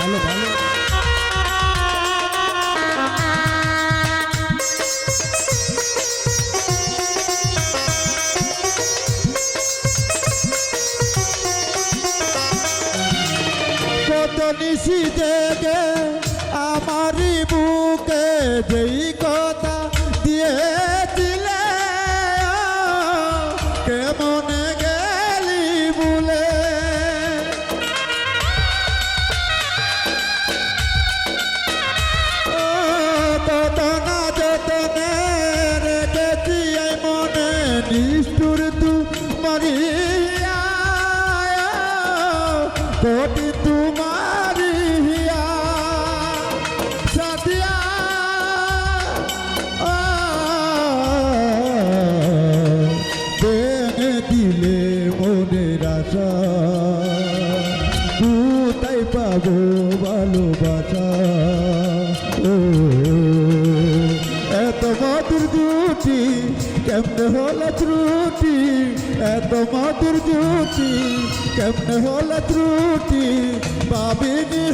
ভালো ভালো। নিশি বুকে কথা দিয়ে কেমনে নিষ্ঠুর তু মারিয়া, কোটি তুমারিয়া সাদিয়া দিলে মনের আশা। কোথায় পাবো ভালোবাসা। ও, এত মধুর জুটি কেমনে হলো ত্রুটি? এত মধুর জুটি কেমনে হলো ত্রুটি? পাবিনি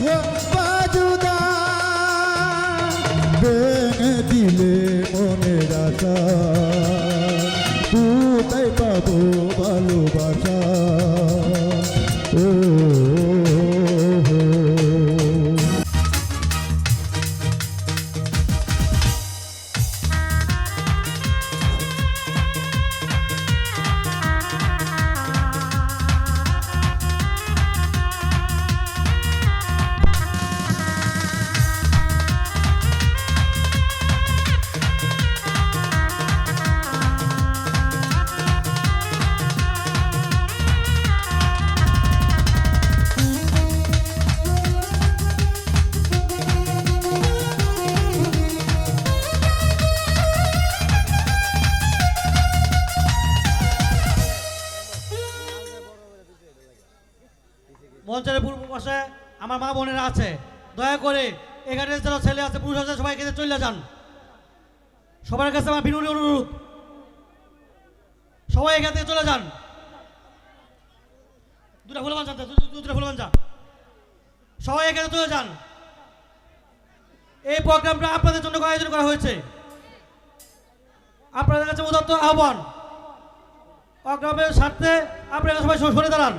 ভেঙে দিলে মনের আশা। কোথায় পাবো ভালোবাসা? ও মঞ্চের পূর্ব পাশে আমার মা বোনেরা আছে। দয়া করে এখানে যারা ছেলে আছে, পুরুষ আছে, সবাই খেতে চলে যান। সবার কাছে আমার বিনূর অনুরোধ। সবাই এখান থেকে চলে যান। দুটা ফুলবান যান দুটা ফুলবান যা সবাই এখানে চলে যান। এই প্রোগ্রামটা আপনাদের জন্য আয়োজন করা হয়েছে। আপনাদের কাছে উদাত্ত আহ্বান। প্রোগ্রামের স্বার্থে আপনারা সবাই সরে দাঁড়ান।